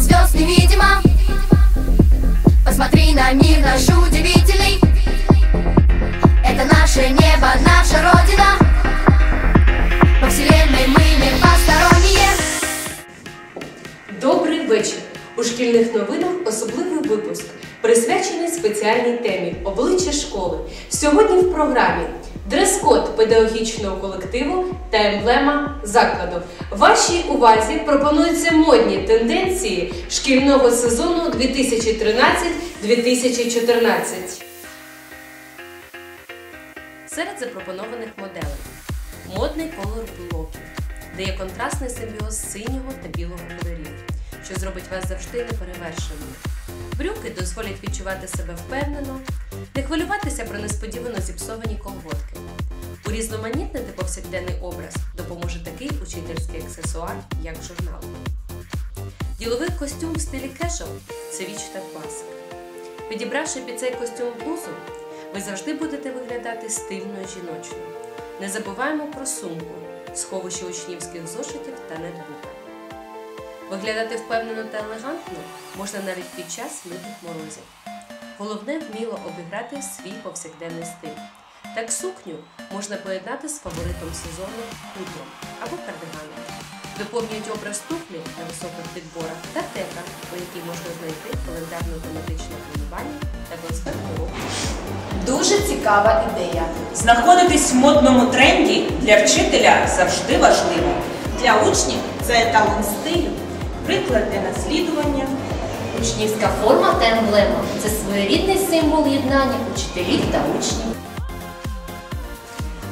звезд невидимо. Посмотри на мир наш удивительный спеціальній темі обличчя школи. Сьогодні в програмі дрес-код педагогічного колективу та емблема закладу. Вашій увазі пропонуються модні тенденції шкільного сезону 2013-2014. Серед запропонованих моделей модний колор блоків, де є контрастний симбіоз синього та білого кольорів, що зробить вас завжди неперевершеною. Брюки дозволять відчувати себе впевнено, не хвилюватися про несподівано зіпсовані колготки. Урізноманітнити повсякденний образ допоможе такий учительський аксесуар, як журнал. Діловий костюм в стилі кешел це віч та класика. Підібравши під цей костюм блузу, ви завжди будете виглядати стильно і жіночно. Не забуваємо про сумку, сховище учнівських зошитів та нетбука. Виглядати впевнено та елегантно можна навіть під час лютих морозів. Головне вміло обіграти свій повсякденний стиль. Так сукню можна поєднати з фаворитом сезону хутром або кардиганом. Доповнюють образ туфлі на високих підборах та тека, у якій можна знайти календарно-тематичне планування та конспектну року. Дуже цікава ідея. Знаходитись в модному тренді для вчителя завжди важливо. Для учнів це еталон стилю, приклад для наслідування. Учнівська форма та емблема це своєрідний символ єднання учителів та учнів.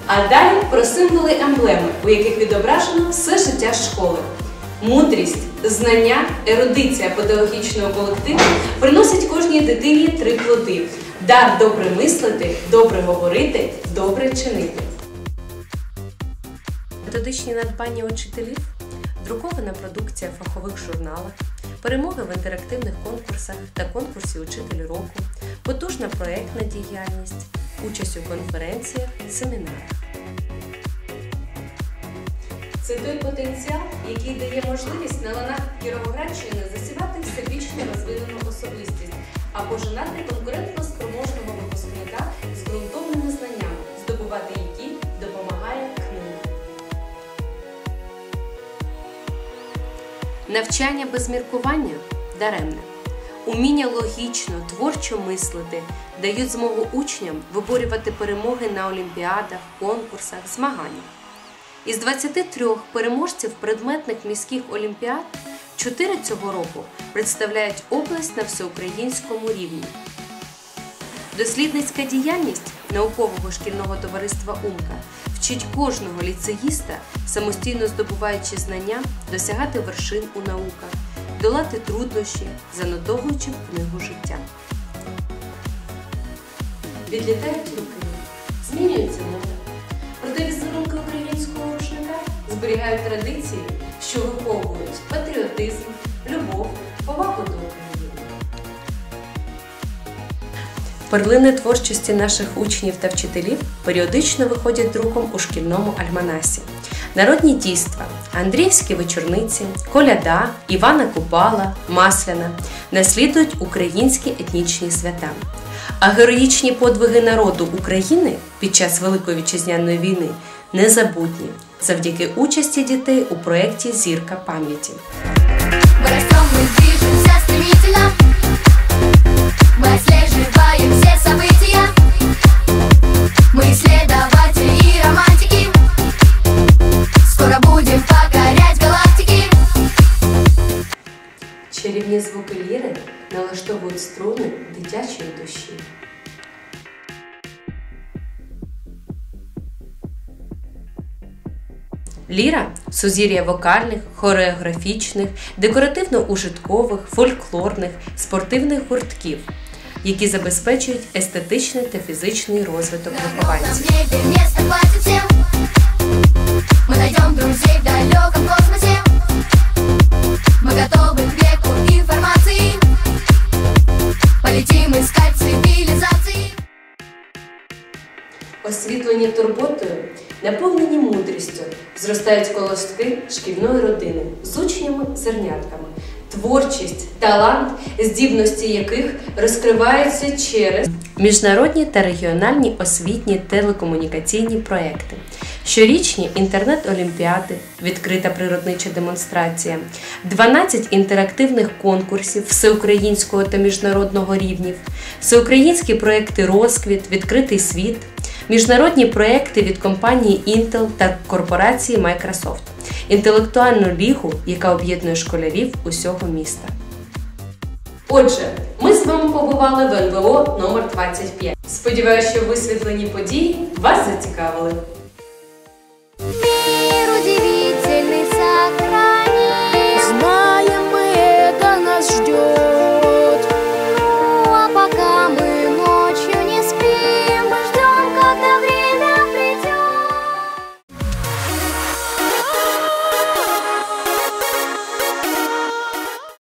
А далі про символи емблеми, у яких відображено все життя школи. Мудрість, знання, ерудиція педагогічного колективу приносять кожній дитині три плоди: дар добре мислити, добре говорити, добре чинити. Методичні надбання учителів, друкована продукція в фахових журналах, перемоги в інтерактивних конкурсах та конкурсі Учитель року, потужна проєктна діяльність, участь у конференціях, семінарах. Це той потенціал, який дає можливість на ланах Кіровоградщини засівати всебічно розвинену особистість, а пожинати конкурентно спроможного Навчання без міркування даремне. Уміння логічно, творчо мислити дають змогу учням виборювати перемоги на олімпіадах, конкурсах, змаганнях. Із 23 переможців предметних міських олімпіад 4 цього року представляють область на всеукраїнському рівні. Дослідницька діяльність наукового шкільного товариства Умка вчить кожного ліцеїста, самостійно здобуваючи знання, досягати вершин у науках, долати труднощі, занотовуючи в книгу життя. Відлітають роки, змінюється мода. Проте візерунки українського рушника зберігають традиції, що виховують Перлини творчості наших учнів та вчителів періодично виходять друком у шкільному альманасі. Народні дійства, Андріївські вечорниці, коляда, Івана Купала, Масляна наслідують українські етнічні свята. А героїчні подвиги народу України під час Великої вітчизняної війни незабутні завдяки участі дітей у проєкті Зірка пам'яті. Чарівні звуки ліри налаштовують струни дитячої душі. Ліра сузір'я вокальних, хореографічних, декоративно-ужиткових, фольклорних, спортивних гуртків, які забезпечують естетичний та фізичний розвиток На вихованців. в небе места хватит всем Мы найдем друзей в далеком космосе Мы готовы к веку информации Полетим искать цивилизации Освітлені турботою, наповнені мудрістю, зростають колоски шкільної родини з учнями зернятками, творчість, талант, здібності яких розкриваються через міжнародні та регіональні освітні телекомунікаційні проекти. Щорічні інтернет-олімпіади, відкрита природнича демонстрація, 12 інтерактивних конкурсів всеукраїнського та міжнародного рівнів, всеукраїнські проекти Розквіт, Відкритий світ, міжнародні проекти від компанії Intel та корпорації Microsoft, інтелектуальну лігу, яка об'єднує школярів усього міста. Отже, ми з вами побували в НВО номер 25 Сподіваюся, що висвітлені події вас зацікавили.